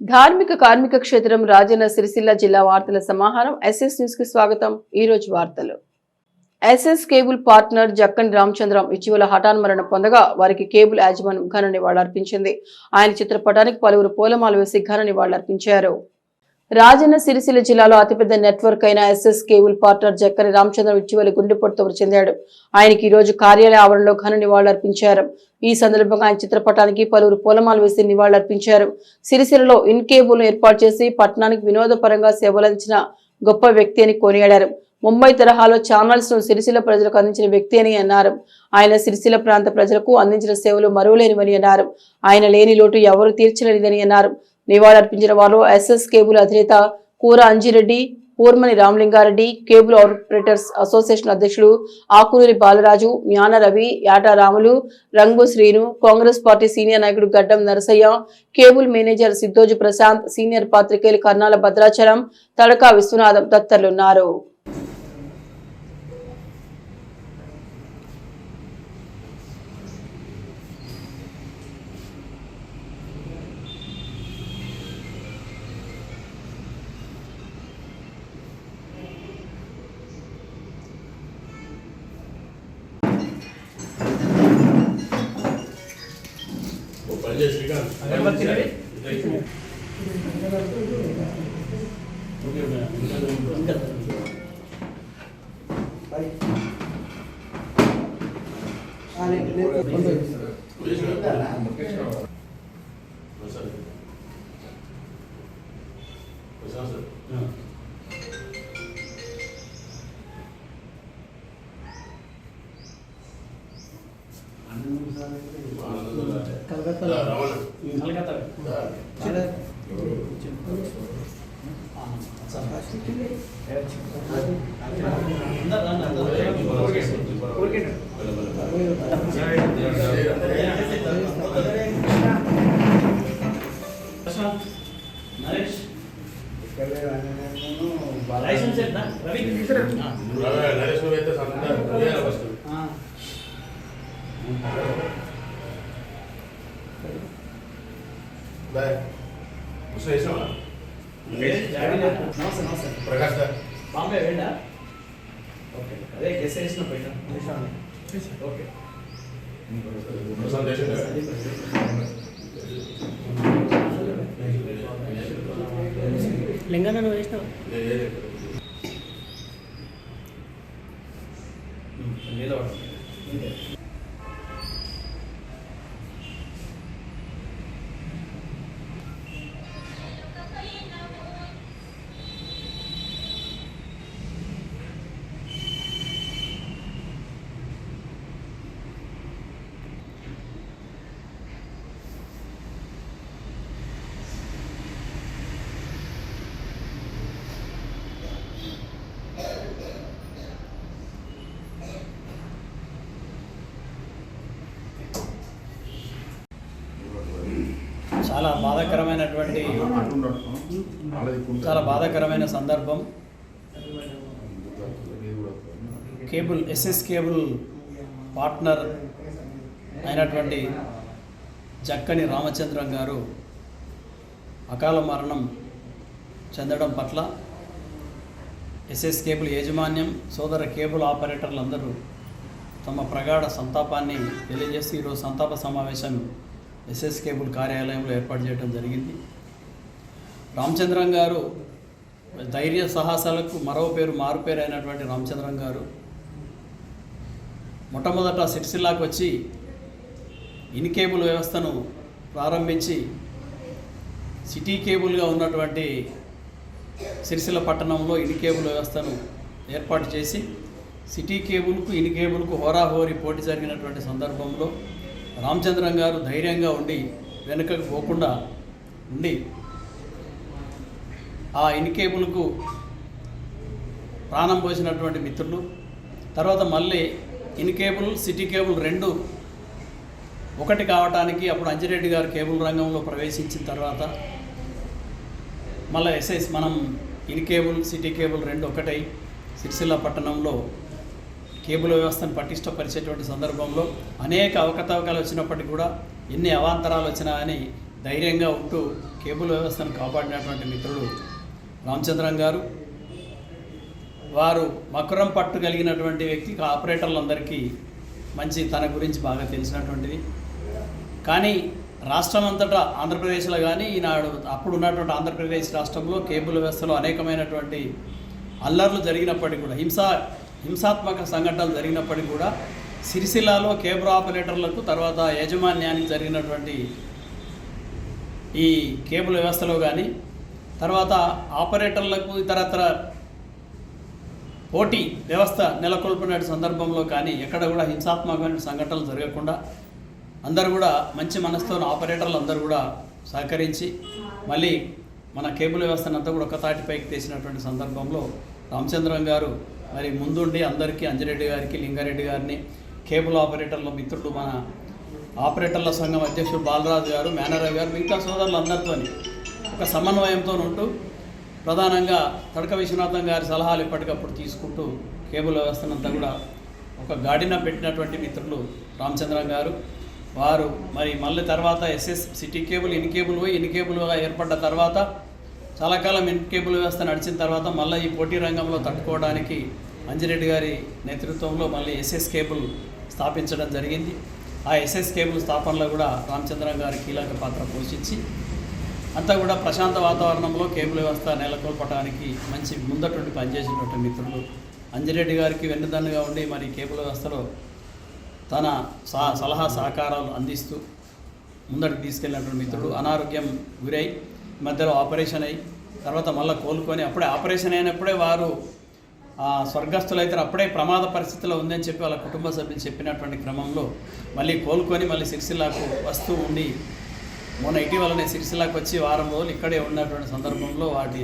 ధార్మిక కార్మిక క్షేత్రం రాజన్న సిరిసిల్ల జిల్లా వార్తల సమాహారం ఎస్ఎస్ న్యూస్కి స్వాగతం. ఈ రోజు వార్తలు. SS cable partner Jakkan Ramachandram ఇటీవల హఠాన్ మరణం పొందగా వారికి కేబుల్ యాజమాన్యం ఘన నివాళులర్పించింది. ఆయన చిత్రపటానికి పలువురు పూలమాల వేసి ఘన నివాళులర్పించారు. రాజన్న సిరిసిల్ల జిల్లాలో అతిపెద్ద నెట్వర్క్ అయిన SS cable partner Jakkani Ramachandram ఇటీవల గుండెపోటుతో మృతి చెందాడు ఆయనకి ఈ రోజు కార్యాలయ ఆవరణలో ఘన నివాళులర్పించారు. ఈ సందర్భంగా ఆయన చిత్రపటానికి పలువురు పూలమాలు వేసి నివాళులర్పించారు. సిరిసిల్లలో ఇన్ కేబుల్ ఏర్పాటు చేసి పట్టణానికి వినోదపరంగా సేవలందించిన గొప్ప వ్యక్తి అని కొనియాడారు. ముంబై తరహాలో ఛానల్స్ను సిరిసిల్ల ప్రజలకు అందించిన వ్యక్తి అని అన్నారు. ఆయన సిరిసిల్ల ప్రాంత ప్రజలకు అందించిన సేవలు మరువలేనివని అన్నారు. ఆయన లేని లోటు ఎవరు తీర్చలేనిదని అన్నారు. నివాళులర్పించిన వారు ఎస్ఎస్ కేబుల్ అధినేత Kura Anjireddy Purmani Ramalingareddy cable operators association అధ్యక్షుడు ఆకులూరి బాలరాజు జ్ఞాన రవి యాటా రాములు రంగు శ్రీను కాంగ్రెస్ పార్టీ సీనియర్ నాయకుడు Gaddam Narasaiah cable manager Siddhoju Prashanth senior పాత్రికేయులు కర్నాల భద్రాచలం తడకా విశ్వనాథం తదితరులున్నారు. ఓ పని చేసి శ్రీకాంత్. అగరబత్తి రెడీ? Okay madam. వేసినా? ప్రసాద్. ప్రసాద్ సార్. ఆనందంగా. రా, రమణ. కలకత్తా రా. నరేష్ లైసెన్స్ ఎంత రవి నరేష్ నువ్వు అయితే సంతకం చేయాలి ఫస్ట్. వేసినావా? నమస్తే నమస్తే ప్రకాష్ దా. బాంబే వెళ్ళా ఓకే అదే గెస్ వేసిన పోయినా ఓకే? లింగన్న నువ్వు వేసినావు ఏ, ఏ, ఏ. చాలా బాధాకరమైనటువంటి చాలా బాధాకరమైన సందర్భం. కేబుల్ ఎస్ఎస్ కేబుల్ పార్ట్నర్ అయినటువంటి జక్కని రామచంద్రం గారు అకాల మరణం చెందడం పట్ల ఎస్ఎస్ కేబుల్ యాజమాన్యం సోదర కేబుల్ ఆపరేటర్లందరూ తమ ప్రగాఢ సంతాపాన్ని తెలియజేసి ఈరోజు సంతాప సమావేశం ఎస్ఎస్ కేబుల్ కార్యాలయంలో ఏర్పాటు చేయడం జరిగింది. రామచంద్రం గారు ధైర్య సాహసాలకు మరో పేరు మారుపేరు అయినటువంటి రామచంద్రం గారు మొట్టమొదట సిరిసిల్లాకు వచ్చి ఇన్ కేబుల్ వ్యవస్థను ప్రారంభించి సిటీ కేబుల్గా ఉన్నటువంటి సిరిసిల్ల పట్టణంలో ఇన్ కేబుల్ వ్యవస్థను ఏర్పాటు చేసి సిటీ కేబుల్కు ఇన్ కేబుల్కు హోరాహోరీ పోటీ జరిగినటువంటి సందర్భంలో రామచంద్రం గారు ధైర్యంగా ఉండి వెనుకకు పోకుండా ఉండి ఆ ఇన్కేబుల్కు ప్రాణం పోసినటువంటి మిత్రులు తర్వాత మళ్ళీ ఇన్ కేబుల్ సిటీ కేబుల్ రెండు ఒకటి కావటానికి అప్పుడు అంజిరెడ్డి గారు కేబుల్ రంగంలో ప్రవేశించిన తర్వాత మళ్ళీ ఎస్ఎస్ మనం ఇన్ కేబుల్ సిటీ కేబుల్ రెండు ఒకటై సిరిసిల్ల పట్టణంలో కేబుల్ వ్యవస్థను పటిష్టపరిచేటువంటి సందర్భంలో అనేక అవకతవకలు వచ్చినప్పటికీ కూడా ఎన్ని అవాంతరాలు వచ్చినా అని ధైర్యంగా ఉంటూ కేబుల్ వ్యవస్థను కాపాడినటువంటి మిత్రుడు రామచంద్రం గారు. వారు మకురం పట్టు కలిగినటువంటి వ్యక్తి ఆపరేటర్లందరికీ మంచి తన గురించి బాగా తెలిసినటువంటిది. కానీ రాష్ట్రం అంతటా ఆంధ్రప్రదేశ్లో కానీ ఈనాడు అప్పుడు ఉన్నటువంటి ఆంధ్రప్రదేశ్ రాష్ట్రంలో కేబుల్ వ్యవస్థలో అనేకమైనటువంటి అల్లర్లు జరిగినప్పటికీ కూడా హింసా హింసాత్మక సంఘటనలు జరిగినప్పటికీ కూడా సిరిసిల్లాలో కేబుల్ ఆపరేటర్లకు తర్వాత యాజమాన్యానికి జరిగినటువంటి ఈ కేబుల్ వ్యవస్థలో కానీ తర్వాత ఆపరేటర్లకు ఇతరత్ర పోటీ వ్యవస్థ నెలకొల్పిన సందర్భంలో కానీ ఎక్కడ కూడా హింసాత్మకమైన సంఘటనలు జరగకుండా అందరూ కూడా మంచి మనసుతో ఆపరేటర్లు అందరూ కూడా సహకరించి మళ్ళీ మన కేబుల్ వ్యవస్థను అంతా కూడా ఒక తాటిపైకి తెచ్చినటువంటి సందర్భంలో రామచంద్రం గారు మరి ముందుండి అందరికీ అంజిరెడ్డి గారికి లింగారెడ్డి గారిని కేబుల్ ఆపరేటర్ల మిత్రుడు మన ఆపరేటర్ల సంఘం అధ్యక్షుడు బాలరాజు గారు మేనరావు గారు మిగతా సోదరులు అందరితోని ఒక సమన్వయంతో ఉంటూ ప్రధానంగా తడక విశ్వనాథం గారి సలహాలు ఎప్పటికప్పుడు తీసుకుంటూ కేబుల్ వ్యవస్థనంతా కూడా ఒక గాడిన పెట్టినటువంటి మిత్రులు రామచంద్రం గారు. వారు మరి మళ్ళీ తర్వాత SS city cable in cable పోయి ఇన్ కేబుల్గా ఏర్పడ్డ తర్వాత చాలా కాలం ఇన్ కేబుల్ వ్యవస్థ నడిచిన తర్వాత మళ్ళీ ఈ పోటీ రంగంలో తట్టుకోవడానికి అంజిరెడ్డి గారి నేతృత్వంలో మళ్ళీ ఎస్ఎస్ కేబుల్ స్థాపించడం జరిగింది. ఆ ఎస్ఎస్ కేబుల్ స్థాపనలో కూడా రామచంద్రం గారి కీలక పాత్ర పోషించి అంతా కూడా ప్రశాంత వాతావరణంలో కేబుల్ వ్యవస్థ నెలకొల్పడానికి మంచి ముందటువంటి పనిచేసినటువంటి మిత్రులు. అంజిరెడ్డి గారికి వెన్నుదన్నుగా ఉండి మరి కేబుల్ వ్యవస్థలో తన సలహా సహకారాలు అందిస్తూ ముందటికి తీసుకెళ్ళినటువంటి మిత్రుడు. అనారోగ్యం గురై మధ్యలో ఆపరేషన్ అయ్యి తర్వాత మళ్ళీ కోలుకొని అప్పుడే ఆపరేషన్ అయినప్పుడే వారు స్వర్గస్థులైతే అప్పుడే ప్రమాద పరిస్థితిలో ఉందని చెప్పి వాళ్ళ కుటుంబ సభ్యులు చెప్పినటువంటి క్రమంలో మళ్ళీ కోలుకొని మళ్ళీ సిరిసిల్లాకు వస్తూ ఉండి మొన్న ఇటీవలనే సిరిసిల్లాకు వచ్చి వారం రోజులు ఇక్కడే ఉన్నటువంటి సందర్భంలో వాటి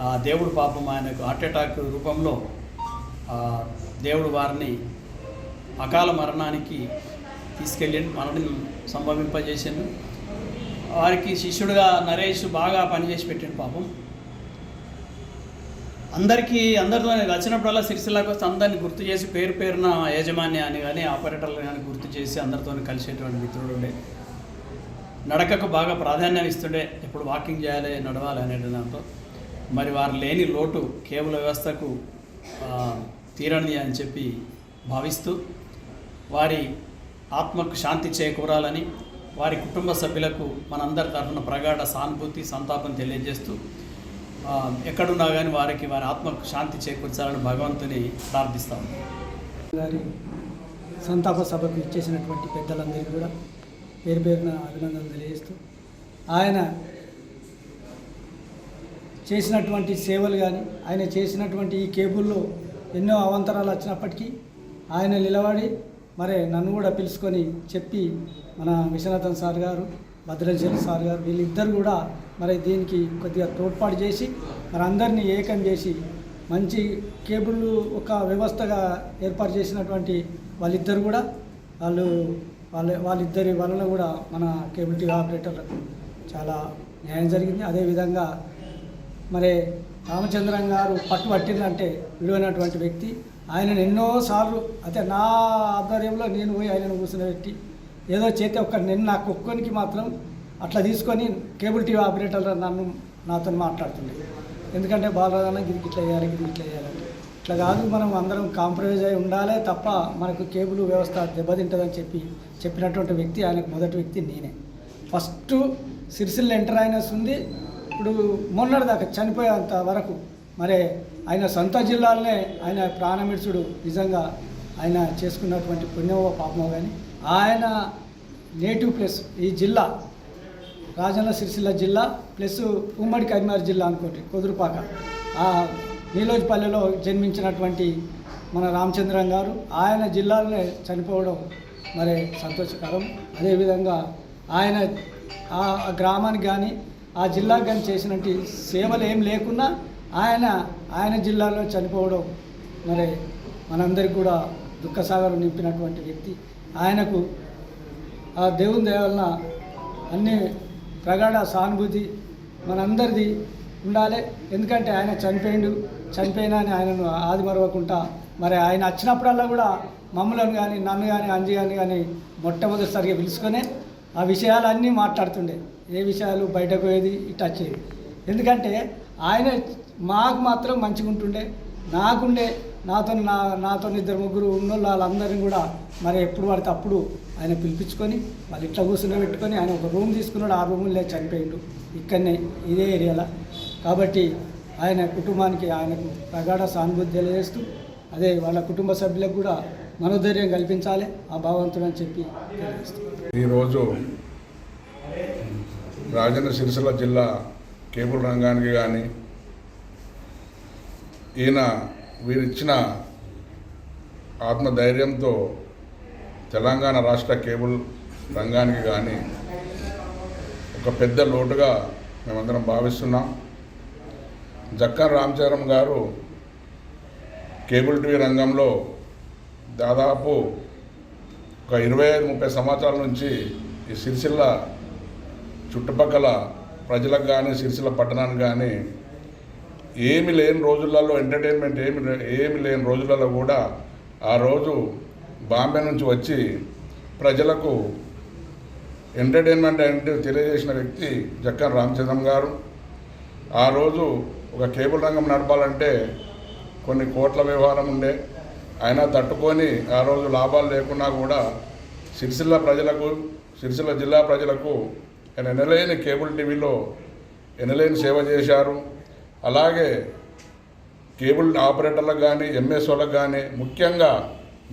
ఆ, దేవుడు పాపం ఆయనకు హార్ట్ అటాక్ రూపంలో దేవుడు వారిని అకాల మరణానికి తీసుకెళ్ళి మరణం సంభవింపజేసాను వారికి శిష్యుడుగా నరేష్ బాగా పనిచేసి పెట్టాడు పాపం. అందరికీ అందరితో వచ్చినప్పుడల్లా సిరిసిల్లాకి వస్తే అందరిని గుర్తు చేసి పేరు పేరున యాజమాన్యాన్ని కానీ ఆపరేటర్లు కానీ గుర్తు చేసి అందరితో కలిసేటువంటి మిత్రుడు ఉండే. నడకకు బాగా ప్రాధాన్యం ఇస్తుండే. ఎప్పుడు వాకింగ్ చేయాలి నడవాలి అనే దాంతో. మరి వారు లేని లోటు కేబుల్ వ్యవస్థకు తీరని తీరనిది అని చెప్పి భావిస్తూ వారి ఆత్మకు శాంతి చేకూరాలని వారి కుటుంబ సభ్యులకు మనందరి తరఫున ప్రగాఢ సానుభూతి సంతాపం తెలియజేస్తూ ఎక్కడున్నా కానీ వారికి వారి ఆత్మకు శాంతి చేకూర్చాలని భగవంతుని ప్రార్థిస్తాం. గారి సంతాప సభకు ఇచ్చేసినటువంటి పెద్దలందరికీ కూడా పేరు పేరున అభినందనలు తెలియజేస్తూ ఆయన చేసినటువంటి సేవలు కానీ ఆయన చేసినటువంటి ఈ కేబుల్లో ఎన్నో అవంతరాలు వచ్చినప్పటికీ ఆయన నిలబడి మరి నన్ను కూడా పిలుచుకొని చెప్పి మన విశ్వనాథన్ సార్ గారు భద్రాచలం సార్ గారు వీళ్ళిద్దరు కూడా మరి దీనికి కొద్దిగా తోడ్పాటు చేసి మరి అందరినీ ఏకం చేసి మంచి కేబుల్ ఒక వ్యవస్థగా ఏర్పాటు చేసినటువంటి వాళ్ళిద్దరు కూడా వాళ్ళు వాళ్ళ వాళ్ళిద్దరి వలన కూడా మన కేబుల్ టీవీ ఆపరేటర్లకు చాలా న్యాయం జరిగింది. అదేవిధంగా మరి రామచంద్రన్ గారు పట్టుబట్టిందంటే విలువైనటువంటి వ్యక్తి. ఆయనను ఎన్నోసార్లు అయితే నా ఆధ్వర్యంలో నేను పోయి ఆయనను కూర్చుని ఏదో చేతి ఒక్క నేను నా కుక్కనికి మాత్రం అట్లా తీసుకొని కేబుల్ టీవీ ఆపరేటర్ నన్ను నాతో మాట్లాడుతుండే ఎందుకంటే బాలరాజన్న గిరికి ఇట్లా చేయాలి గిరికి ఇట్లా చేయాలంటే ఇట్లా కాదు మనం అందరం కాంప్రమైజ్ అయి ఉండాలే తప్ప మనకు కేబుల్ వ్యవస్థ దెబ్బతింటుందని చెప్పి చెప్పినటువంటి వ్యక్తి ఆయనకు మొదటి వ్యక్తి నేనే. ఫస్ట్ సిరిసిల్ల ఎంటర్ అయినస్ ఉంది ఇప్పుడు మొన్నటి దాకా చనిపోయేంత వరకు మరి ఆయన సొంత జిల్లాలోనే ఆయన ప్రాణమిడుచుడు నిజంగా ఆయన చేసుకున్నటువంటి పుణ్యమో పాపమో కానీ ఆయన నేటివ్ ప్లేస్ ఈ జిల్లా రాజన్న సిరిసిల్ల జిల్లా ప్లస్ ఉమ్మడి కరీంనగర్ జిల్లా అనుకోండి కుదురుపాక. ఆ నీలోజ్పల్లెలో జన్మించినటువంటి మన రామచంద్రం గారు ఆయన జిల్లాలోనే చనిపోవడం మరి సంతోషకరం. అదేవిధంగా ఆయన ఆ గ్రామానికి కానీ ఆ జిల్లాకు కానీ చేసినట్టు సేవలు ఏం లేకున్నా ఆయన ఆయన జిల్లాలో చనిపోవడం మరి మనందరికీ కూడా దుఃఖసాగరం నింపినటువంటి వ్యక్తి. ఆయనకు ఆ దేవుని దయవలన అన్ని ప్రగాఢ సానుభూతి మనందరిది ఉండాలి. ఎందుకంటే ఆయన చనిపోయిండు. చనిపోయినా అని ఆయనను ఆది మరవకుండా మరి ఆయన వచ్చినప్పుడల్లా కూడా మమ్మలను కానీ నన్ను కానీ అంజి కానీ కానీ మొట్టమొదటిసారిగా పిలుచుకొని ఆ విషయాలన్నీ మాట్లాడుతుండే. ఏ విషయాలు బయటకు పోయేది ఇటు వచ్చేది. ఎందుకంటే ఆయన మాకు మాత్రం మంచిగా ఉంటుండే నాకుండే నాతో నా నాతో ఇద్దరు ముగ్గురు ఉన్నోళ్ళు వాళ్ళందరినీ కూడా మరి ఎప్పుడు పడితే అప్పుడు ఆయన పిలిపించుకొని వాళ్ళు ఇట్లా కూర్చుని పెట్టుకొని ఆయన ఒక రూమ్ తీసుకున్నాడు. ఆ రూమ్లో చనిపోయిండు. ఇక్కడనే ఇదే ఏరియాలో. కాబట్టి ఆయన కుటుంబానికి ఆయనకు ప్రగాఢ సానుభూతి తెలియజేస్తూ అదే వాళ్ళ కుటుంబ సభ్యులకు కూడా మనోధైర్యం కల్పించాలి ఆ భావంతుడు అని చెప్పి ఈరోజు రాజన్న సిరిసిల్ల జిల్లా కేబుల్ రంగానికి కానీ ఈయన వీరిచ్చిన ఆత్మధైర్యంతో తెలంగాణ రాష్ట్ర కేబుల్ రంగానికి కానీ ఒక పెద్ద లోటుగా మేమందరం భావిస్తున్నాం. జక్కన్ రామచరణ్ గారు కేబుల్ టీవీ రంగంలో దాదాపు ఒక ఇరవై ఐదు ముప్పై సంవత్సరాల నుంచి ఈ సిరిసిల్ల చుట్టుపక్కల ప్రజలకు కానీ సిరిసిల్ల పట్టణానికి కానీ ఏమి లేని రోజులలో ఎంటర్టైన్మెంట్ ఏమి ఏమి లేని రోజులలో కూడా ఆ రోజు బాంబే నుంచి వచ్చి ప్రజలకు ఎంటర్టైన్మెంట్ అంటే తెలియజేసిన వ్యక్తి జక్కన్ రామచంద్రం గారు. ఆ రోజు ఒక కేబుల్ రంగం నడపాలంటే కొన్ని కోట్ల వ్యవహారం ఉండే. అయినా తట్టుకొని ఆ రోజు లాభాలు లేకున్నా కూడా సిరిసిల్ల ప్రజలకు సిరిసిల్ల జిల్లా ప్రజలకు ఆయన ఎనలేని కేబుల్ టీవీలో ఎనలేని సేవ చేశారు. అలాగే కేబుల్ ఆపరేటర్లకు కానీ ఎంఎస్ వాళ్ళకు కానీ ముఖ్యంగా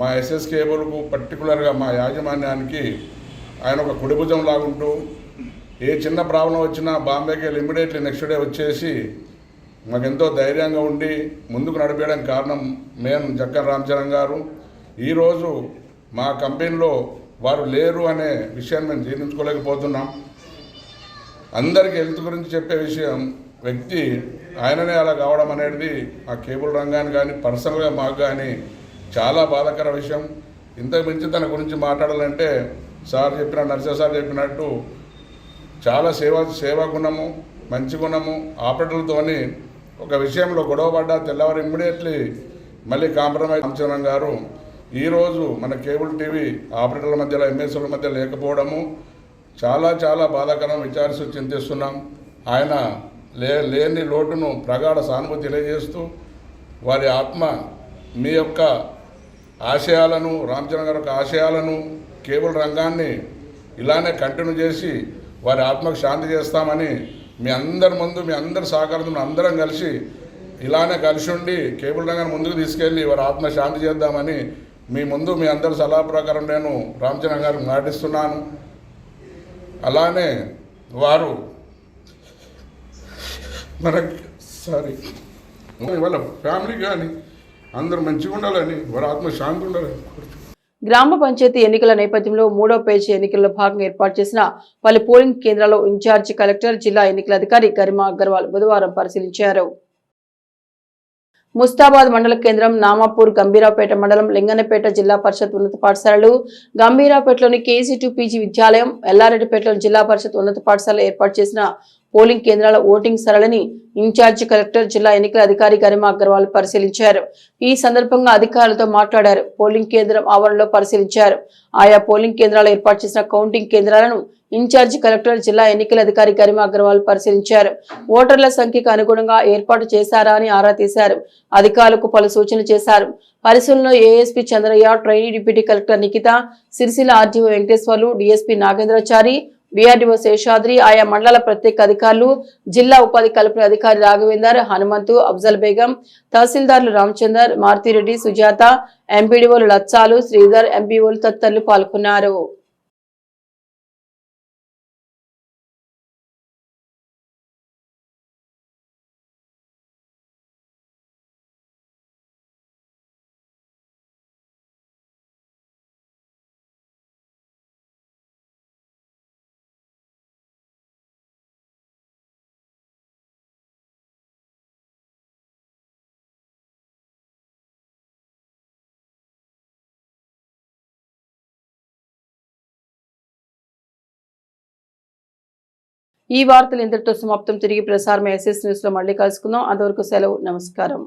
మా ఎస్ఎస్ కేబుల్కు పర్టికులర్గా మా యాజమాన్యానికి ఆయన ఒక కుడిభుజం లాగుంటూ ఏ చిన్న ప్రాబ్లం వచ్చినా బాంబేకి వెళ్ళి ఇమ్మీడియట్లీ నెక్స్ట్ డే వచ్చేసి మాకెంతో ధైర్యంగా ఉండి ముందుకు నడిపేయడానికి కారణం మేము జక్కన్ రామచరణ్ గారు. ఈరోజు మా కంపెనీలో వారు లేరు అనే విషయాన్ని మేము జీర్ణించుకోలేకపోతున్నాం. అందరికీ హెల్త్ గురించి చెప్పే విషయం వ్యక్తి ఆయననే అలా కావడం అనేది ఆ కేబుల్ రంగాన్ని కానీ పర్సనల్గా మాకు కానీ చాలా బాధాకర విషయం. ఇంతకు మించి తన గురించి మాట్లాడాలంటే సార్ చెప్పిన నర్సే సార్ చెప్పినట్టు చాలా సేవా సేవా గుణము మంచి గుణము ఆపరేటర్లతోని ఒక విషయంలో గొడవ పడ్డా తెల్లవారు ఇమ్మీడియట్లీ మళ్ళీ కాంప్రమైజ్ రామచంద్రన్ గారు. ఈరోజు మన కేబుల్ టీవీ ఆపరేటర్ల మధ్యలో ఎంఎస్ల మధ్య లేకపోవడము చాలా చాలా బాధాకరం విచారిస్తూ చింతిస్తున్నాం. ఆయన లే లేని లోటును ప్రగాఢ సానుభూతి తెలియజేస్తూ వారి ఆత్మ మీ యొక్క ఆశయాలను రామచంద్ర గారి యొక్క ఆశయాలను కేబుల్ రంగాన్ని ఇలానే కంటిన్యూ చేసి వారి ఆత్మకు శాంతి చేస్తామని మీ అందరి ముందు మీ అందరి సహకారంతో అందరం కలిసి ఇలానే కలిసి ఉండి కేబుల్ రంగాన్ని ముందుకు తీసుకెళ్ళి వారి ఆత్మ శాంతి చేద్దామని మీ ముందు మీ అందరి సలహా ప్రకారం నేను రామచంద్ర గారికి మాటిస్తున్నాను. అలానే వారు మనకి సారీ. వాళ్ళ ఫ్యామిలీ కానీ అందరూ మంచిగా ఉండాలని వారి ఆత్మ శాంతి ఉండాలని గ్రామ పంచాయతీ ఎన్నికల నేపథ్యంలో మూడో పేజీ ఎన్నికల్లో భాగంగా ఏర్పాటు చేసిన పలు పోలింగ్ కేంద్రాల్లో ఇన్ఛార్జి కలెక్టర్ జిల్లా ఎన్నికల అధికారి గరిమా అగర్వాల్ బుధవారం పరిశీలించారు. ముస్తాబాద్ మండల కేంద్రం నామాపూర్ గంభీరాపేట మండలం లింగనపేట జిల్లా పరిషత్ ఉన్నత పాఠశాలలు గంభీరాపేటలోని కేసీ టూ పీజీ విద్యాలయం ఎల్లారెడ్డిపేటలోని జిల్లా పరిషత్ ఉన్నత పాఠశాల ఏర్పాటు చేసిన పోలింగ్ కేంద్రాల ఓటింగ్ సరళిని ఇన్ఛార్జి కలెక్టర్ జిల్లా ఎన్నికల అధికారి గరిమా అగర్వాల్ పరిశీలించారు. ఈ సందర్భంగా అధికారులతో మాట్లాడారు. పోలింగ్ కేంద్రం ఆవరణలో పరిశీలించారు. ఆయా పోలింగ్ కేంద్రాలు ఏర్పాటు చేసిన కౌంటింగ్ కేంద్రాలను ఇన్ఛార్జి కలెక్టర్ జిల్లా ఎన్నికల అధికారి గరిమా అగర్వాల్ పరిశీలించారు. ఓటర్ల సంఖ్యకు అనుగుణంగా ఏర్పాటు చేశారా అని ఆరా తీశారు. అధికారులకు పలు సూచనలు చేశారు. పరిశీలనలో ASP Chandraiah trainee deputy collector Nikhitha Sircilla RTO Venkateswarlu DSP Nagendrachari BRDO Seshadri ఆయా మండల ప్రత్యేక అధికారులు జిల్లా ఉపాధి కల్పన అధికారి రాఘవేందర్ హనుమంతు అఫ్జల్ బేగం తహసీల్దార్లు రామచందర్ మారుతిరెడ్డి సుజాత ఎంపీడీఓలు లచ్చాలు శ్రీధర్ ఎంపీఓలు తదితరులు పాల్గొన్నారు. ఈ వార్తలు ఇంతటితో సమాప్తం. తిరిగి ప్రసారం ఎస్ఎస్ న్యూస్లో మళ్ళీ కలుసుకుందాం. అంతవరకు సెలవు. నమస్కారం.